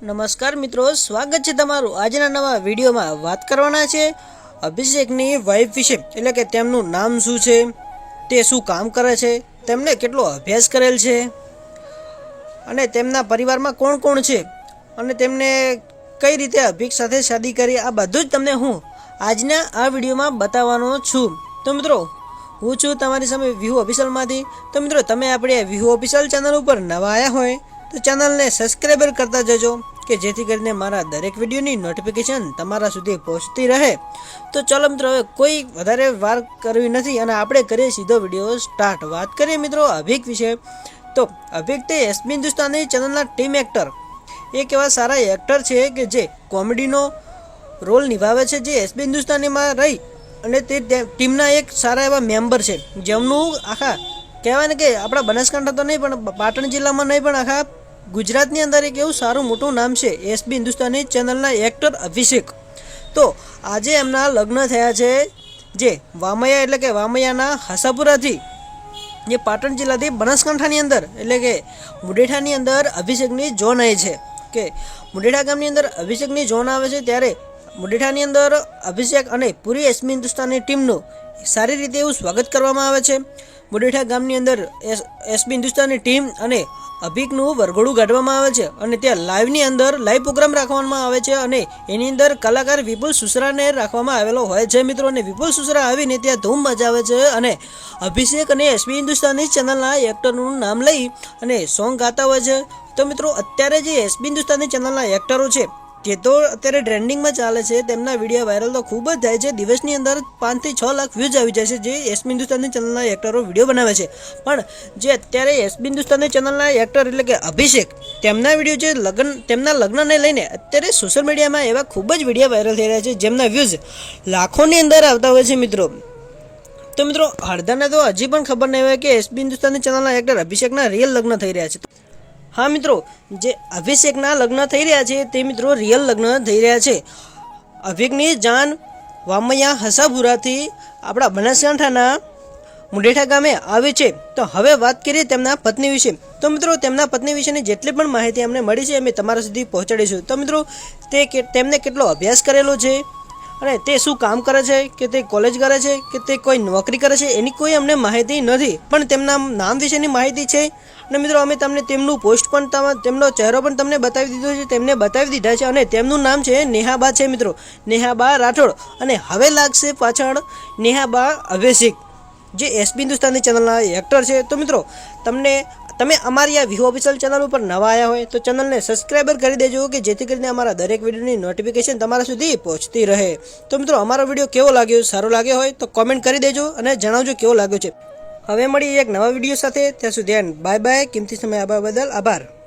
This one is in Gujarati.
નમસ્કાર મિત્રો, સ્વાગત છે તમારું. આજના નવા વિડીયોમાં વાત કરવાના છે અભિષેકની વાઈફ વિશે, એટલે કે તેમનું નામ શું છે, તે શું કામ કરે છે, તેમને કેટલો અભ્યાસ કરેલ છે, અને તેમના પરિવારમાં કોણ કોણ છે, અને તેમને કઈ રીતે અભિક સાથે શાદી કરી, આ બધું જ તમને હું આજના આ વિડીયોમાં બતાવવાનો છું. તો મિત્રો, હું છું તમારી સામે વ્યૂ ઓફિસલમાંથી તો મિત્રો, તમે આપણે વ્યૂ ઓફિસલ ચેનલ ઉપર નવા આવ્યા હોય તો ચેનલને સબસ્ક્રાઈબર કરતા જજો, કે જેથી કરીને મારા દરેક વિડીયોની નોટિફિકેશન તમારા સુધી પહોંચતી રહે. તો ચાલો મિત્રો, હવે કોઈ વધારે વાર કરવી નથી અને આપણે કરીએ સીધો વીડિયો સ્ટાર્ટ વાત કરીએ મિત્રો અભિક વિશે. તો અભિક તે એસબી હિન્દુસ્તાની ચેનલના ટીમ એક્ટર એક એવા સારા એક્ટર છે કે જે કોમેડીનો રોલ નિભાવે છે, જે એસબી હિન્દુસ્તાનીમાં રહી અને તે ટીમના એક સારા એવા મેમ્બર છે. જેમનું આખા કહેવાય ને કે આપણા બનાસકાંઠા તો નહીં, પણ પાટણ જિલ્લામાં નહીં, પણ આખા ગુજરાતની અંદર એક એવું સારું મોટું નામ છે એસબી હિન્દુસ્તાની ચેનલના એક્ટર અભિષેક. તો આજે એમના લગ્ન થયા છે જે વામૈયા એટલે કે વામૈયાના હાસાપુરાથી, જે પાટણ જિલ્લાથી બનાસકાંઠાની અંદર એટલે કે મુડેઠાની અંદર અભિષેકની ઝોન આવી છે. કે મુડેઠા ગામની અંદર અભિષેકની ઝોન આવે છે ત્યારે મુડેઠાની અંદર અભિષેક અને પૂરી એસમી હિન્દુસ્તાનની ટીમનું સારી રીતે એવું સ્વાગત કરવામાં આવે છે. મુડેઠા ગામની અંદર એસ એસબી હિન્દુસ્તાનની ટીમ અને અભિકનું વરઘોડું કાઢવામાં આવે છે અને ત્યાં લાઈવની અંદર લાઈવ પ્રોગ્રામ રાખવામાં આવે છે અને એની અંદર કલાકાર વિપુલ સુસરાને રાખવામાં આવેલો હોય છે. મિત્રો, અને વિપુલ સુસરા આવીને ત્યાં ધૂમ મચાવે છે અને અભિષેક અને એસબી હિન્દુસ્તાની ચેનલના એક્ટરનું નામ લઈ અને સોંગ ગાતા હોય છે. તો મિત્રો, અત્યારે જે એસબી હિન્દુસ્તાની ચેનલના એક્ટરો છે તે તો અત્યારે ટ્રેન્ડિંગમાં ચાલે છે. તેમના વીડિયો વાયરલ તો ખૂબ જ થાય છે. દિવસની અંદર પાંચથી છ લાખ વ્યૂઝ આવી જાય છે જે એસબી હિન્દુસ્તાનની ચેનલના એક્ટરો વીડિયો બનાવે છે. પણ જે અત્યારે એસબી હિન્દુસ્તાનની ચેનલના એક્ટર એટલે કે અભિષેક, તેમના વીડિયો જે લગ્ન, તેમના લગ્નને લઈને અત્યારે સોશિયલ મીડિયામાં એવા ખૂબ જ વીડિયો વાયરલ થઈ રહ્યા છે, જેમના વ્યૂઝ લાખોની અંદર આવતા હોય છે મિત્રો. તો મિત્રો હળદરને તો હજી પણ ખબર નહીં હોય કે એસબી હિન્દુસ્તાનની ચેનલના એક્ટર અભિષેકના રિયલ લગ્ન થઈ રહ્યા છે. હા, મિત્રો, જે અભિષેકના લગ્ન થઈ રહ્યા છે, તે મિત્રો રિયલ લગ્ન થઈ રહ્યા છે. અભિકની જાન વામૈયા હસાપુરાથી આપણા બનાસકાંઠાના મુંડેઠા ગામે આવે છે. તો હવે વાત કરીએ તેમના પત્ની વિશે. તો મિત્રો, તેમના પત્ની વિશેની જેટલી પણ માહિતી અમને મળી છે, અમે તમારા સુધી પહોંચાડીશું. તો મિત્રો, તે તેમને કેટલો અભ્યાસ કરેલો છે? અને તે શું કામ કરે છે? કે તે કોલેજ કરે છે? કે તે કોઈ નોકરી કરે છે? એની કોઈ અમને માહિતી નથી. પણ તેમના નામ વિશેની માહિતી છે. અને મિત્રો, અમે તમને તેમનું પોસ્ટ પણ તમ- તેમનો ચહેરો પણ તમને બતાવી દીધો છે. તેમને બતાવી દીધા છે. અને તેમનું નામ છે નેહાબા છે, મિત્રો. નેહાબા રાઠોડ. અને હવે લાગશે પાછળ નેહાબા અભિષેક. જે એસબી હિન્દુસ્તાની ચેનલના એક્ટર છે. તો મિત્રો, તમને, તમે અમારી આ વિહો ઓફિશિયલ ચેનલ ઉપર નવા આવ્યા હોય તો ચેનલને સબસ્ક્રાઈબર કરી દેજો કે જેથી કરીને અમારા દરેક વિડીયોની નોટિફિકેશન તમારા સુધી પહોંચતી રહે. તો મિત્રો, અમારો વીડિયો કેવો લાગ્યો, સારો લાગ્યો હોય તો કોમેન્ટ કરી દેજો અને જણાવજો કેવો લાગ્યો છે. હવે મળીએ એક નવા વીડિયો સાથે. ત્યાં સુધી બાય બાય કિંમતી સમય આભાર બદલ આભાર.